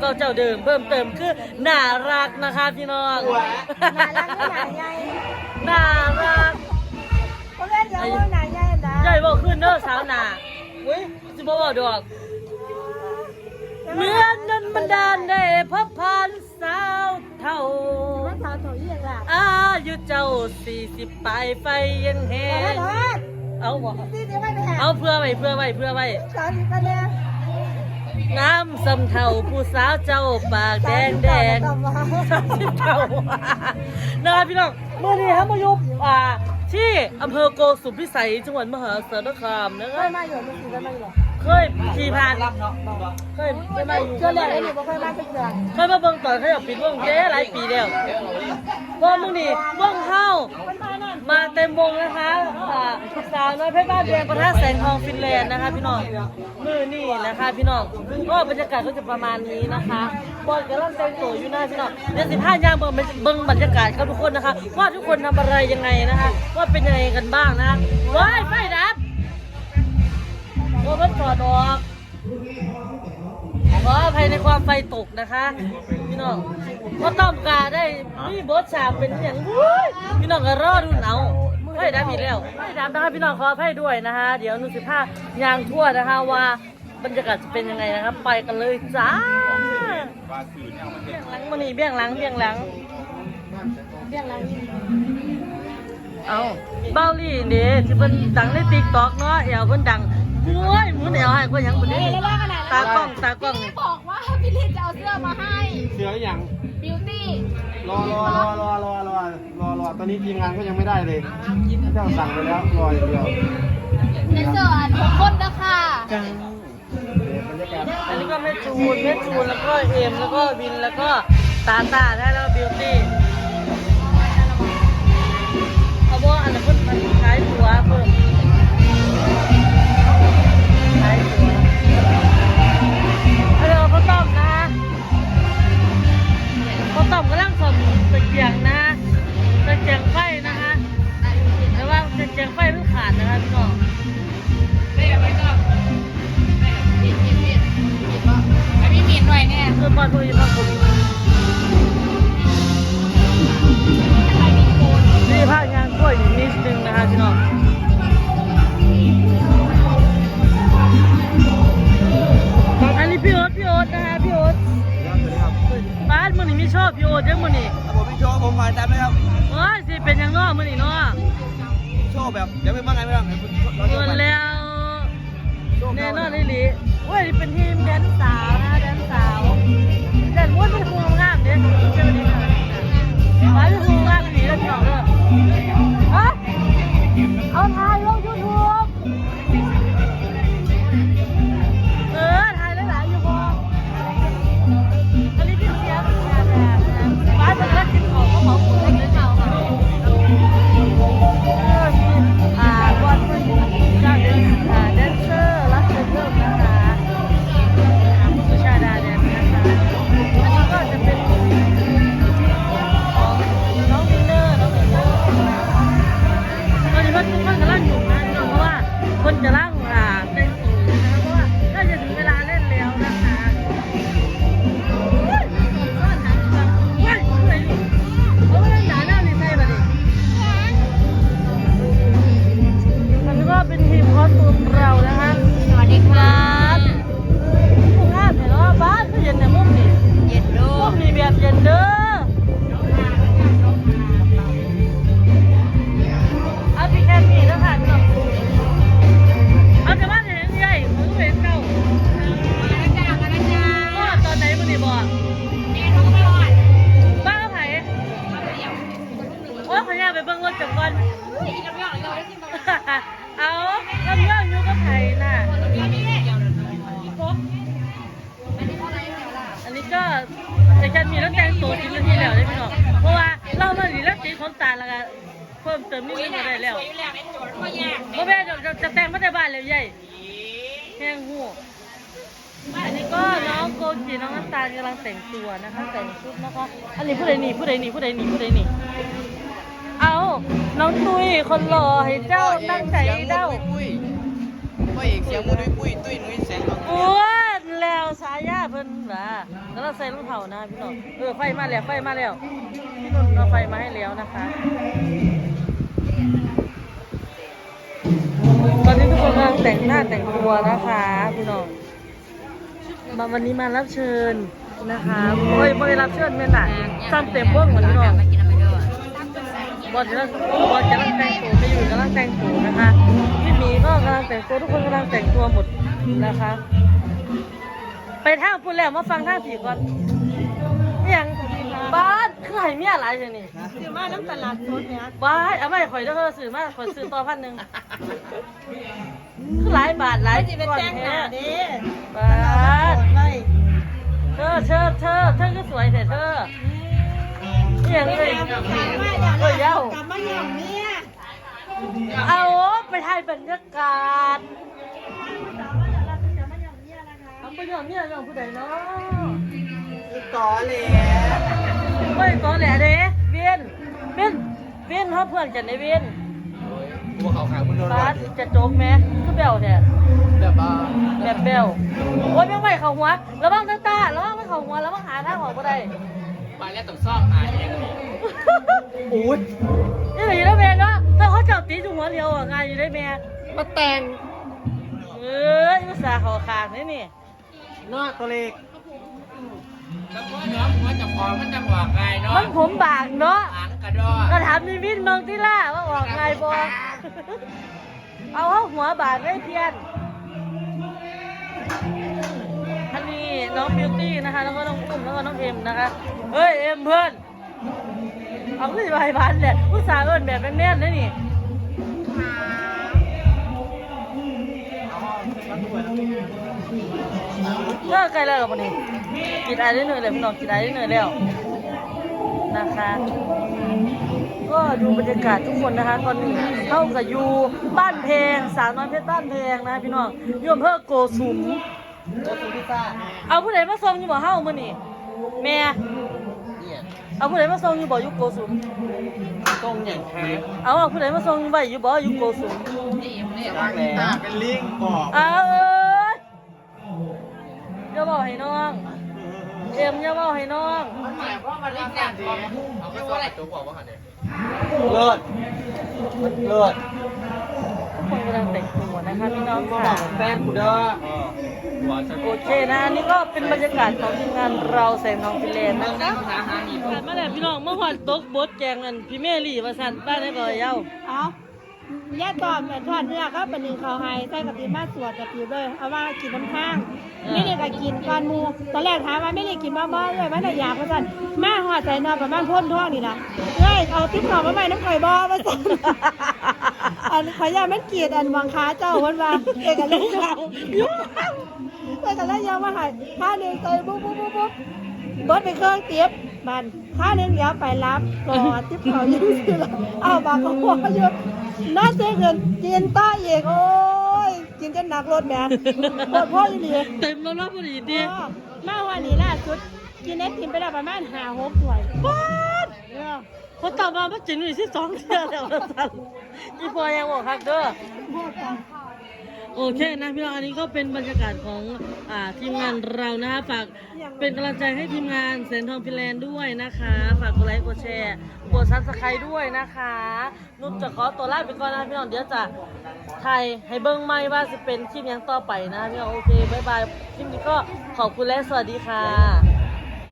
เก่าเจ้าเดิมเพิ่มเติมคือน่ารักนะคะพี่น้องหนาลังก็หนาใหญ่น่ารักเพราะงั้นเดี๋ยวว่าหนาใหญ่นะใหญ่บอกขึ้นเด้อสาวหนาอุ้ยสิบ่บอกดอกเมื่อนั้นมันดานได้พบผ่านสาวเท่าว่าสาวโถยี่ยังล่ะอายุเจ้าสี่สิบปลายไฟยังแหแต่ละงรถเอาบ่ที่เดี๋ยวไม่ไปหาเอาเพื่อไว้เพื่อไว้เพื่อไว้สาวที่กันเนี่ย งามสำเท่าผู้สาวเจ้าปากแดงแดงสาวที่สามสิบเท่านะครับพี่น้องเมื่อนี้ครับมายุบอ่าที่อำเภอโกสุมพิสัยจังหวัดมหาสารคามนะคเครับยมาอยู่ไม่กี่กันมาอยู่เคยขี่ผ่านเคยเคยมาอยู่ เจอแล้วไอ้หนูไม่เคยมาสักเดือนเคยมาเบิ่งตอนเขาอยากปิดวงเจ๊หลายปีแล้วว่ามึงนี่วงเฮา มาเต็มวงนะคะอ่าสาวน้อยเพชรบ้านแดงประทัดแสงทองฟินแลนด์นะคะ พี่น้องมือนี่นะคะ พี่น้องก็บรรยากาศก็จะประมาณนี้นะคะบอลกำลังแต่งตัวอยู่หน้าพี่น้องเดี๋ยวสิบห้ายางเบิ่งเบิ่งบรรยากาศครับทุกคนนะคะ ว่าทุกคนทำอะไรยังไงนะคะ ว่าเป็นยังไงกันบ้างนะคะว้ายไฟดับโอ้รถจอดออก ขออภัยในความไฟตกนะคะพี่น้องก็ต้องกาได้มีบทฉากเป็นอย่างวุ้ยพี่น้องก็รอดูเอาวไฟดับอีกแล้วไฟดับนะคะพี่น้องขออภัยด้วยนะคะ เดี๋ยวหนุ่สิภายางทั่วนะคะว่าบรรยากาศจะเป็นยังไงนะครับ ไปกันเลยจ้าเบี้ยงหลังมานี่เบี้ยงหลังเบี้ยงหลังเรื่องอะไรเอาเบ้าลี่เนี่ที่เป็นดังในติ๊กต็อกเนาะเอวเพิ่นดัง โอ้ยหมุนเอวให้ก็ยังบ่ได้ตากล้องตากล้องนี่บอกว่าพี่ลินจะเอาเสื้อมาให้ เสืออย่าง บิวตี้รอรอรอรอรอรอรอรอตอนนี้ทีมงานก็ยังไม่ได้เลยเจ้าสั่งไปแล้วรออย่างเดียวในเสื้ออันของคนนะคะจังบรรยากาศอันนี้ก็แม่จูนแม่จูนแล้วก็เอ็มแล้วก็วินแล้วก็ตาตาได้แล้วบิวตี้เอาบ่อันนั้น นี่อบอลตัวนี้ครับผมนี่ภาคงานกล้วยนิดนึงนะคะพี่น้องอันนี้พี่โอ๊ตพี่โอ๊ตนะคะพี่โอ๊ตบ้านมือนี่ไม่ชอบพี่โอ๊ตเยอะมือนี่ผมพี่ชว์ผมมาจำไหมครับโอ้ยสิเป็นยังง้อมือนี่เนาะชว์แบบเดี๋ยวไปบ้างไงไม่บ้างเราชเงินไปแล้วแน่นอนเลยลิ โอ้ยเป็นทีมแดนสาวนะคะแดนสาว ของเรานะ พี่น้องเพราะว่าเรามาดีแล้วตีของตาแล้วก็เพิ่มเติมนิดนึงก็ได้แล้วสวยอยู่แล้วไอ้โจทย์ก็ยากเพราะแม่จะจะจะแต่งมาแต่บ้านแล้วใหญ่แห้งหูอันนี้ก็น้องโกจีน้องน้ำตาลกำลังแต่งตัวนะคะแต่งชุดนะคะอันนี้ผู้ใดหนีผู้ใดหนีผู้ใดหนีผู้ใดหนีเอาน้องตุ้ยคนหล่อให้เจ้าตั้งใจเด้าปุ้ยพ่อเอกเสียงมุ้ยปุ้ยตุ้ยนุ้ยแสงทองอ้วน แล้วสายาเพิ่นว่าแล้วเราใส่รองเท้านะพี่น้องเออไฟมาแล้วไฟมาแล้วพี่นุ่นเอาไฟมาให้แล้วนะคะตอนนี้ทุกคนกำลังแต่งหน้าแต่งตัวนะคะพี่น้องมาวันนี้มารับเชิญนะคะโอ้ยไม่ได้รับเชิญแม่น่ะซ้ำเต็มเบิ้งเหมือนพี่น้องมากินอดบอลจะบอลกำลังแต่งตัวไม่อยู่กำลังแต่งตัวนะคะพี่หมีก็กำลังแต่งตัวทุกคนกำลังแต่งตัวหมดนะคะ ไปทางพูดแล้วมาฟังทางผีก่อนอหย่างบ้านคือไหเมียหลายจังนี่ซื้อมาน้ำตลาดสดเนี่ยบ้านเอาไม่ข่อยเด้อเธอซื้อมาข่อยซื้อต่อพันหนึ่งคือหลายบาทหลายสิเป็นแจ้งหน้าเด้บ้านไว้เธอเธอเธอเธอก็สวยแต่เธออหย่างเลยกลับมาอย่างเอ้ยเย้า กลับมาอย่างเนี้ยเอาไปถ่ายบรรยากาศทำ ไปอย่างเนี้ยอย่างผู้ใดเนาะต่อเลยไม่ตอนแหละเด้เวียนเวียนเวียนเขาเพื่อนกันในเวียนพวกเขาขายมึงโดนบ้านจะโจกไหมคือเบลแท้แบบว่าแบบเบลโอ้ยไม่ไหวเขาหัวระวังตาตาระวังไม่เขาหัวระวังหาทางออกก็ได้ไปแล้วต้องซ่อมหาเองอุ้ยนี่หนีแล้วแม่เนาะถ้าเขาจับตีจุหัวเดียวอะงานอยู่ได้แม่มาแต่งเอ้ยภาษาเขาขาดนี่นี่ หน้าตัวเล็กแล้วก็น้องหัวจะพอมันจะหวากไงเนาะมันผมบางเนาะหางกระดอก็ถามมีวินเมืองที่ล่าว่าออกไงบอเอาเข้าหัวบาดได้เพียนอันนี้น้องบิวตี้นะคะ แล้วก็น้องอุ้มแล้วก็น้องเอ็มนะคะเฮ้ยเอ็มเพื่อนเอาขึ้นไปพันเนี่ยผู้สาวเอินแบบแน่นๆนะนี่เลิ กไกลแล้วกับวันนี้กินอะไรได้เหนื่อยเลยพี่น้องกินอะไรได้เหนื่อยแล้วนะคะ ก็ดูบรรยากาศทุกคนนะคะ ตอนนี้เท่ากับอยู่บ้านเพลงสาวน้อยเพชรบ้านเพลงนะพี่น้องอยุ่อำเพื่อโกสุมรถซูพิซ่าเอาผู้ใดมาส่งอยู่บ่เฮ้ามื้อนี่แม่เนี่ยเอาผู้ใดมาส่งอยู่บ่อยู่โกสุมตรงอย่างแท้เอาเอาผู้ใดมาส่งอยู่ไว้อยู่บ่อยู่โกสุมรักแล้วเป็นลิงบอกเอา เอ้ยอย่าบอกให้น้อง เอ็มอย่าบอกให้น้อง มันหมายความว่าลิงเนี่ยเอาไปตัวอะไรตัวบอกว่าค่ะเนี่ยเลิศเลิศทุกคนกำลังแต่งตัวนะคะพี่น้องค่ะแฟนกูเด้อโอเคนะอันนี่ก็เป็นบรรยากาศของทีมงานเราแสงทองฟิเลนนะคะหาหามีผ่านมาแล้วพี่น้องเมื่อวานตกบดแกงนั่นพี่เมลี่ว่าสั่นบ้านได้ก่อยเย้าเอา แย่ตอมเหมือนทอดเนื้อก็เป็นหนึ่งเขาวไฮใส่กะปิมาสวดกะปิเลยเอาว่ากินน้ำข้างไม่ได้ก็กินก้อนหมูตอนแรกถามว่าไม่ได้กินบ้าบ้าเลยไม่ได้อยากเพราะสั่นมาหอดใส่นอนประมาณพ่นท้องนี่นะเอ้ยเอาติ๊บหอมมาใหม่น้ำข่อยบ่มาสั่นอันขอยามันเกลียดอันวังค้าเจ้าวันว่าเอกลักษณ์เขาเอกลักษณ์ยาวมาใหายข้าหนึ่งใส่ปุ๊บปุ๊บปุ๊บปุ๊บเบิดไปเครื่องเตียบ มันค่าหนึงเดี๋ยวไปรับก่อนทิปเขายังซื้อละเอาบางก็หัวเยอะน่าเสียเงินกินต้าอีกโอ้ยกินจนหนักรถแหม่ปวดพ่ออยู่ดีเต็มแล้วรับพอดีดีมาวันนี้ล่าสุดกินไอติมไปได้ประมาณห้าหกถ้วยบ้านเออเขาตามมามาจินหน่อยที่สองเที่ยวแล้วว่าสั่นอีพอยังบอกฮักเด้อพูดกัน โอเคนะพี่น้องอันนี้ก็เป็นบรรยากาศของอ่าทีมงานเรานะคะฝากเป็นกำลังใจให้ทีมงานแสนทองพิแลนด์ด้วยนะคะ ฝากกดไลค์กดแชร์กดซับสไครต์ด้วยนะคะนุ่มจะขอตัวลาไปก่อนนะพี่น้องเดี๋ยวจะไทยให้เบิ้งไม่ว่าจะเป็นคลิปยังต่อไปนะพี่น้องโอเคบายบายคลิปนี้ก็ขอบคุณและสวัสดีค่ะ